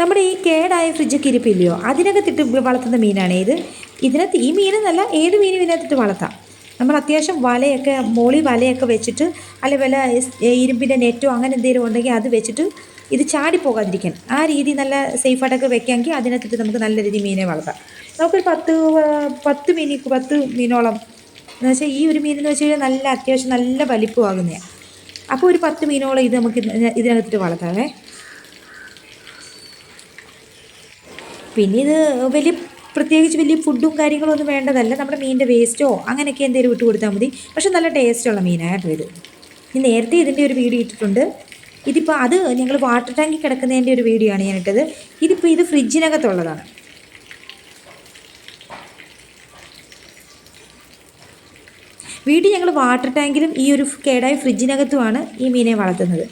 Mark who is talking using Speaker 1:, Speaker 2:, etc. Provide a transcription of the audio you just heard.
Speaker 1: നമ്മുടെ ഈ കേടായ ഫ്രിഡ്ജൊക്കെ ഇരിപ്പില്ലയോ? അതിനകത്തിട്ട് വളർത്തുന്ന മീനാണ് ഇത് ഇതിനകത്ത് ഈ മീനെന്നല്ല ഏത് മീനും ഇതിനകത്തിട്ട് വളർത്താം. നമ്മൾ അത്യാവശ്യം വലയൊക്കെ മോളി വലയൊക്കെ വെച്ചിട്ട് അല്ലെ വല ഇരുമ്പിന്റെ നെറ്റോ അങ്ങനെ എന്തെങ്കിലും ഉണ്ടെങ്കിൽ അത് വെച്ചിട്ട് ഇത് ചാടിപ്പോകാതിരിക്കാൻ ആ രീതി നല്ല സേഫായിട്ടൊക്കെ വെക്കാമെങ്കിൽ അതിനകത്തിട്ട് നമുക്ക് നല്ല രീതി മീനെ വളർത്താം. നമുക്കൊരു പത്ത് പത്ത് മീനി പത്ത് മീനോളം. എന്ന് വെച്ചാൽ ഈ ഒരു മീനെന്ന് വെച്ച് കഴിഞ്ഞാൽ നല്ല അത്യാവശ്യം നല്ല വലിപ്പമാകുന്നതാണ് അപ്പോൾ ഒരു പത്ത് മീനോളം ഇത് നമുക്ക് ഇതിന- ഇതിനകത്തിട്ട് വളർത്താവേ. പിന്നെ ഇത് വലിയ പ്രത്യേകിച്ച് വലിയ ഫുഡും കാര്യങ്ങളും ഒന്നും വേണ്ടതല്ല. നമ്മുടെ മീനിന്റെ വേസ്റ്റോ അങ്ങനെയൊക്കെ എന്തെങ്കിലും ഇട്ട് കൊടുത്താൽ മതി. പക്ഷെ നല്ല ടേസ്റ്റുള്ള മീനാണ് കേട്ടോ ഇത്. ഞാൻ നേരത്തെ ഇതിന്റെ ഒരു വീഡിയോ ഇട്ടിട്ടുണ്ട്. ഇതിപ്പോൾ അത് ഞങ്ങൾ വാട്ടർ ടാങ്കിൽ കിടക്കുന്നതിന്റെ ഒരു വീഡിയോ ആണ് ഞാൻ ഇട്ടത്. ഇതിപ്പോൾ ഇത് ഫ്രിഡ്ജിനകത്തുള്ളതാണ്. വീട്ടിൽ ഞങ്ങൾ വാട്ടർ ടാങ്കിലും ഈ ഒരു കേടായ ഫ്രിഡ്ജിനകത്തുമാണ് ഈ മീനെ വളർത്തുന്നത്.